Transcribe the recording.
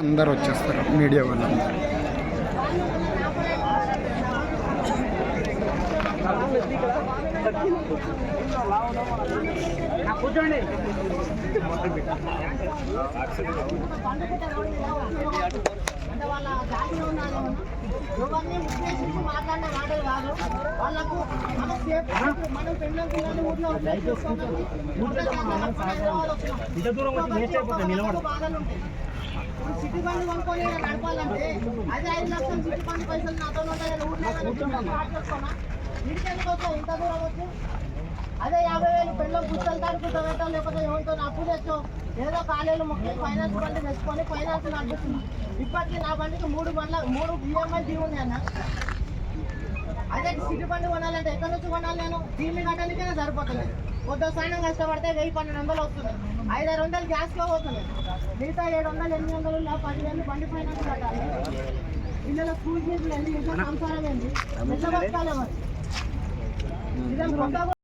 అందరు వచ్చేస్తారు మీడియా వాళ్ళందరూ కూర్చోండి వాళ్ళ జాతిలో ఉద్దేశించి మాట్లాడిన మాటలు కాదు వాళ్ళకు సేఫ్ మనం పెళ్ళం పిల్లలు ఊర్లో బాధలు ఉంటాయి. ఇప్పుడు సిటీ బండి కొనుక్కొని నడపాలంటే అదే ఐదు లక్షలు సిటీ బండి పైసలు నాతో ఉంటాయి కదా, ఇంత దూరం వచ్చి? అదే యాభై వేలు పెళ్ళం పుస్తకాలు తాడుకుంటా లేకపోతే ఎవరితో అప్పు తెచ్చో ఏదో కాలేజీలు మొక్కి ఫైనాన్స్ బండి తెచ్చుకొని ఫైనాన్స్ నడుపుతుంది ఇప్పటికీ నా బండికి మూడు బండ్ల మూడు ఈఎంఐ డ్యూ ఉంది అన్న. అదే సిటీ బండి కొనాలంటే ఎక్కడి నుంచి కొనాలి నేను? దీన్ని కట్టడానికైనా సరిపోతుంది కొద్ది స్నానం కష్టపడితే వెయ్యి పన్నెండు వందలు వస్తుంది. ఐదారు వందలు గ్యాస్లో పోతుంది. మిగతా ఏడు వందలు ఎనిమిది వందలు పదివేలు బండి ఫైనాన్స్ కట్టాలి. పిల్లల స్కూల్ ఫీజులు ఏంటి ఇంట్లో సంసారం ఏంటి ఎట్లా బతకాలి మరి?